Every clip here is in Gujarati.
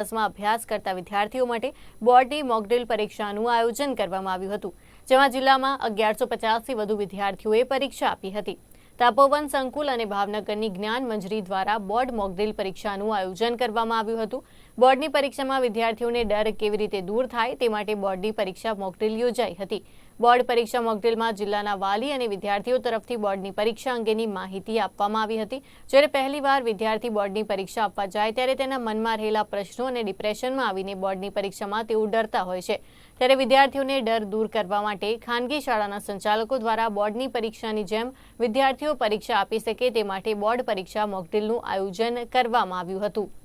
ક્લાસમાં અભ્યાસ કરતા વિદ્યાર્થીઓ માટે બોર્ડની મોકડ્રીલ પરીક્ષાનું આયોજન કરવામાં આવ્યું હતું, જેમાં જિલ્લામાં અગિયારસો પચાસથી વધુ વિદ્યાર્થીઓએ પરીક્ષા આપી હતી. તપોવન સંકુલ અને ભાવનગરની જ્ઞાન મંજરી દ્વારા બોર્ડ મોકડ્રીલ પરીક્ષાનું આયોજન કરવામાં આવ્યું હતું. બોર્ડની પરીક્ષામાં વિદ્યાર્થીઓને ડર કેવી રીતે દૂર થાય તે માટે બોર્ડની પરીક્ષા મોકડ્રીલ યોજાઈ હતી. બોર્ડ પરીક્ષા મોકડ્રીલમાં જિલ્લાના વાલી અને વિદ્યાર્થીઓ તરફથી બોર્ડની પરીક્ષા અંગેની માહિતી આપવામાં આવી હતી. જ્યારે પહેલીવાર વિદ્યાર્થી બોર્ડની પરીક્ષા આપવા જાય ત્યારે તેના મનમાં રહેલા પ્રશ્નો અને ડિપ્રેશનમાં આવીને બોર્ડની પરીક્ષામાં તેઓ ડરતા હોય છે. ત્યારે વિદ્યાર્થીઓને ડર દૂર કરવા માટે ખાનગી શાળાના સંચાલકો દ્વારા બોર્ડની પરીક્ષાની જેમ વિદ્યાર્થીઓ પરીક્ષા આપી શકે તે માટે બોર્ડ પરીક્ષા મોકડ્રીલનું આયોજન કરવામાં આવ્યું હતું.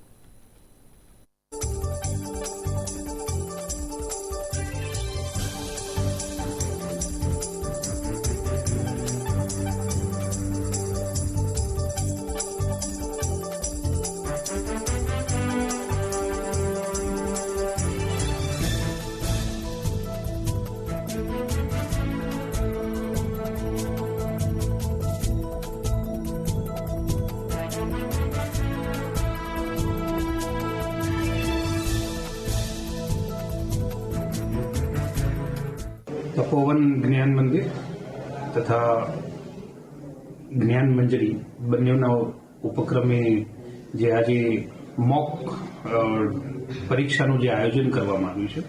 તપોવન જ્ઞાન મંદિર તથા જ્ઞાન મંજરી બંનેના ઉપક્રમે જે આજે મોક પરીક્ષાનું જે આયોજન કરવામાં આવ્યું છે,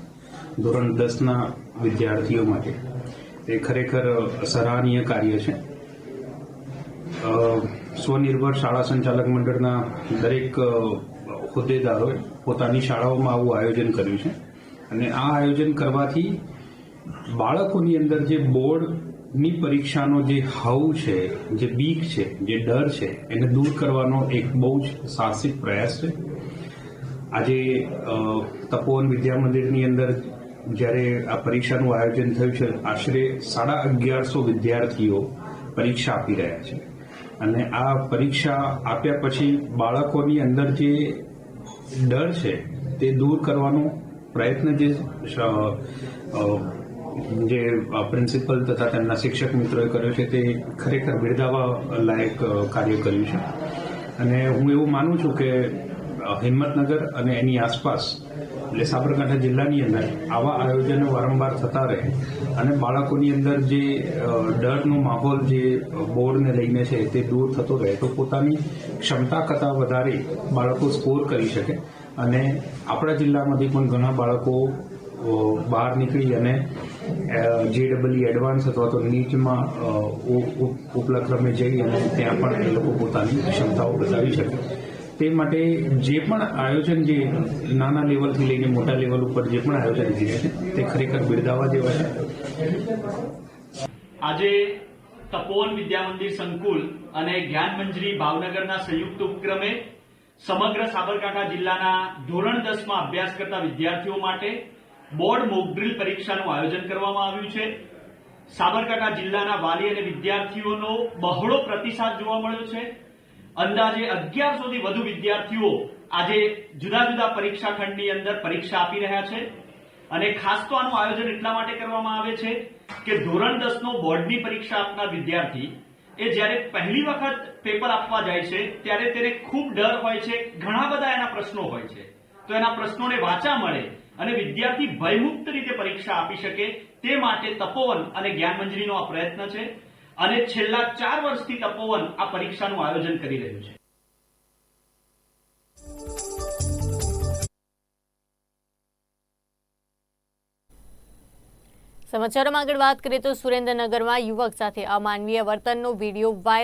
ધોરણ દસના વિદ્યાર્થીઓ માટે. એ ખરેખર સરાહનીય કાર્ય છે. સ્વનિર્ભર શાળા સંચાલક મંડળના દરેક હોદ્દેદારોએ પોતાની શાળાઓમાં આવું આયોજન કર્યું છે. અને આ આયોજન કરવાથી બાળકોની અંદર જે બોર્ડની પરીક્ષાનો જે હાઉ છે, જે બીક છે, જે ડર છે, એને દૂર કરવાનો એક બહુ જ સાહસિક પ્રયાસ છે. આજે તપોવન વિદ્યા મંદિરની અંદર જ્યારે આ પરીક્ષાનું આયોજન થયું છે, આશરે સાડા અગિયારસો વિદ્યાર્થીઓ પરીક્ષા આપી રહ્યા છે. અને આ પરીક્ષા આપ્યા પછી બાળકોની અંદર જે ડર છે, તે દૂર કરવાનો પ્રયત્ન જે જે પ્રિન્સિપલ તથા તેમના શિક્ષક મિત્રોએ કર્યો છે તે ખરેખર બિરદાવા લાયક કાર્ય કર્યું છે. અને હું એવું માનું છું કે હિંમતનગર અને એની આસપાસ, એટલે સાબરકાંઠા જિલ્લાની અંદર આવા આયોજનો વારંવાર થતા રહે અને બાળકોની અંદર જે ડરનો માહોલ જે બોર્ડને લઈને છે તે દૂર થતો રહે, તો પોતાની ક્ષમતા કરતાં વધારે બાળકો સ્કોર કરી શકે. અને આપણા જિલ્લામાંથી પણ ઘણા બાળકો બહાર નીકળી અને જે ડબલઈ એડવાન્સ અથવા તો નીટમાં અ, ઉ- ઉ- ઉપલા ક્રમે જઈ અને ત્યાં પણ એ લોકો પોતાની ક્ષમતાઓ બતાવી શકે. તે માટે જે પણ આયોજન જે નાના લેવલથી લઈને મોટા લેવલ ઉપર જે પણ આયોજન થયા છે તે ખરેખર બિરદાવા જેવા છે. આજે તપોવન વિદ્યા મંદિર સંકુલ અને જ્ઞાન મંજરી ભાવનગરના સંયુક્ત ઉપક્રમે સમગ્ર સાબરકાંઠા જિલ્લાના ધોરણ દસમાં અભ્યાસ કરતા વિદ્યાર્થીઓ માટે બોર્ડ મોકડ્રીલ પરીક્ષાનું આયોજન કરવામાં આવ્યું છે. સાબરકાંઠા જિલ્લાના વાલી અને વિદ્યાર્થીઓનો બહોળો પ્રતિસાદ જોવા મળ્યો છે. અંદાજે અગિયારસોથી વધુ વિદ્યાર્થીઓ આજે જુદા જુદા પરીક્ષા ખંડની અંદર પરીક્ષા આપી રહ્યા છે. અને ખાસ તો આનું આયોજન એટલા માટે કરવામાં આવે છે કે ધોરણ દસ નો બોર્ડની પરીક્ષા આપનાર વિદ્યાર્થી એ જ્યારે પહેલી વખત પેપર આપવા જાય છે, ત્યારે તેને ખૂબ ડર હોય છે. ઘણા બધા એના પ્રશ્નો હોય છે. તો એના પ્રશ્નોને વાચા મળે અને વિદ્યાર્થી ભયમુક્ત રીતે પરીક્ષા આપી શકે તે માટે તપોવન અને જ્ઞાનમંજરીનો આ પ્રયત્ન છે. અને છેલ્લા ચાર વર્ષથી તપોવન આ પરીક્ષાનું આયોજન કરી રહ્યું છે. સમાચારોમાં આગળ વાત કરીએ તો સુરેન્દ્રનગરમાં યુવક સાથે અમાનવીય વર્તનનો વીડિયો વાયરલ